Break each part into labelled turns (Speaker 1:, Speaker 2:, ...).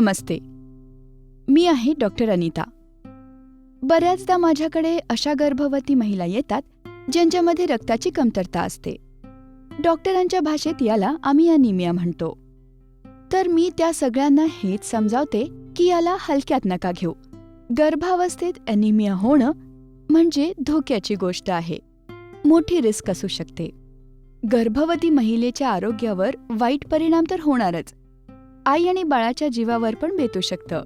Speaker 1: नमस्ते. मी आहे डॉक्टर अनिता. बऱ्याचदा माझ्याकडे अशा गर्भवती महिला येतात ज्यांच्यामध्ये रक्ताची कमतरता असते. डॉक्टरांच्या भाषेत याला आम्ही अनिमिया म्हणतो. तर मी त्या सगळ्यांना हेच समजावते की याला हलक्यात नका घेऊ. गर्भावस्थेत अनिमिया होणं म्हणजे धोक्याची गोष्ट आहे. मोठी रिस्क असू शकते. गर्भवती महिलेच्या आरोग्यावर वाईट परिणाम तर होणारच. आई आणि बाळाच्या जीवावर पण बेतू शकतं.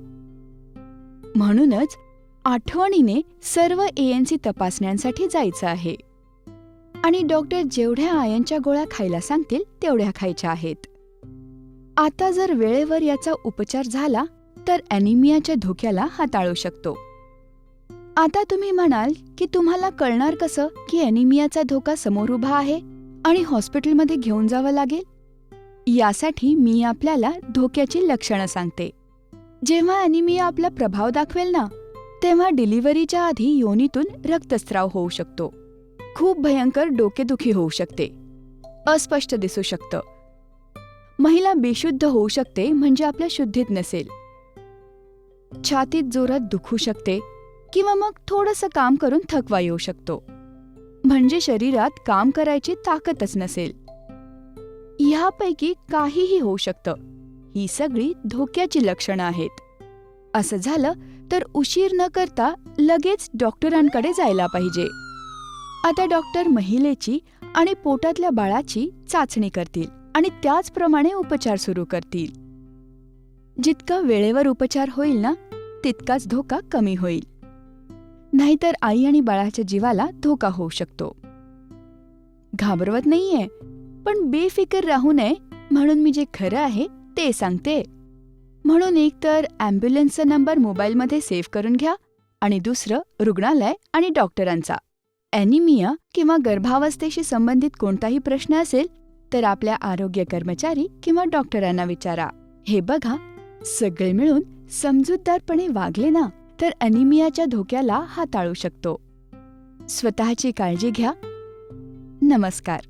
Speaker 1: म्हणूनच आठवणीने सर्व एएनसी तपासण्यांसाठी जायचं आहे. आणि डॉक्टर जेवढ्या आयनच्या गोळ्या खायला सांगतील तेवढ्या खायच्या आहेत. आता जर वेळेवर याचा उपचार झाला तर ॲनिमियाच्या धोक्याला हाताळू शकतो. आता तुम्ही म्हणाल की तुम्हाला कळणार कसं की ॲनिमियाचा धोका समोर उभा आहे आणि हॉस्पिटलमध्ये घेऊन जावं लागेल? यासाठी मी आपल्याला धोक्याची लक्षणं सांगते. जेव्हा ॲनिमिया आपला प्रभाव दाखवेल ना तेव्हा डिलिव्हरीच्या आधी योनीतून रक्तस्राव होऊ शकतो. खूप भयंकर डोकेदुखी होऊ शकते. अस्पष्ट दिसू शकतं. महिला बेशुद्ध होऊ शकते म्हणजे आपल्या शुद्धीत नसेल. छातीत जोरात दुखू शकते किंवा मग थोडंसं काम करून थकवा येऊ शकतो. म्हणजे शरीरात काम करायची ताकदच नसेल. ह्यापैकी काहीही होऊ शकतं. ही सगळी धोक्याची लक्षणं आहेत. असं झालं तर उशीर न करता लगेच डॉक्टरांकडे जायला पाहिजे. आता डॉक्टर महिलेची आणि पोटातल्या बाळाची चाचणी करतील आणि त्याचप्रमाणे उपचार सुरू करतील. जितका वेळेवर उपचार होईल ना तितकाच धोका कमी होईल. नाहीतर आई आणि बाळाच्या जीवाला धोका होऊ शकतो. घाबरवत नाहीये. पण बेफिकर राहू नये म्हणून मी जे खरं आहे ते सांगते. म्हणून एकतर ॲम्ब्युलन्सचा नंबर मोबाईलमध्ये सेव्ह करून घ्या आणि दुसरं रुग्णालय आणि डॉक्टरांचा. ॲनिमिया किंवा गर्भावस्थेशी संबंधित कोणताही प्रश्न असेल तर आपल्या आरोग्य कर्मचारी किंवा डॉक्टरांना विचारा. हे बघा सगळे मिळून समजूतदारपणे वागले ना तर अनिमियाच्या धोक्याला हाताळू शकतो. स्वतःची काळजी घ्या. नमस्कार.